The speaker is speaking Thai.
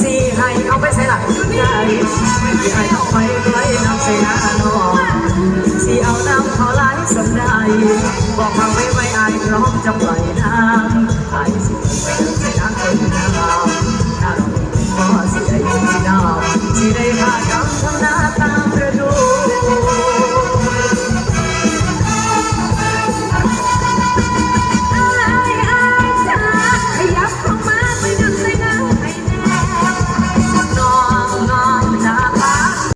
สี่ให้เอาไปใส่หลังสี่ให้เอาไปไว้น้ำใส่หน้าน้องสีเอาน้ำขอไหลสำได้บอกมาไว้ไว้อายพร้อมจำไหลน้ำ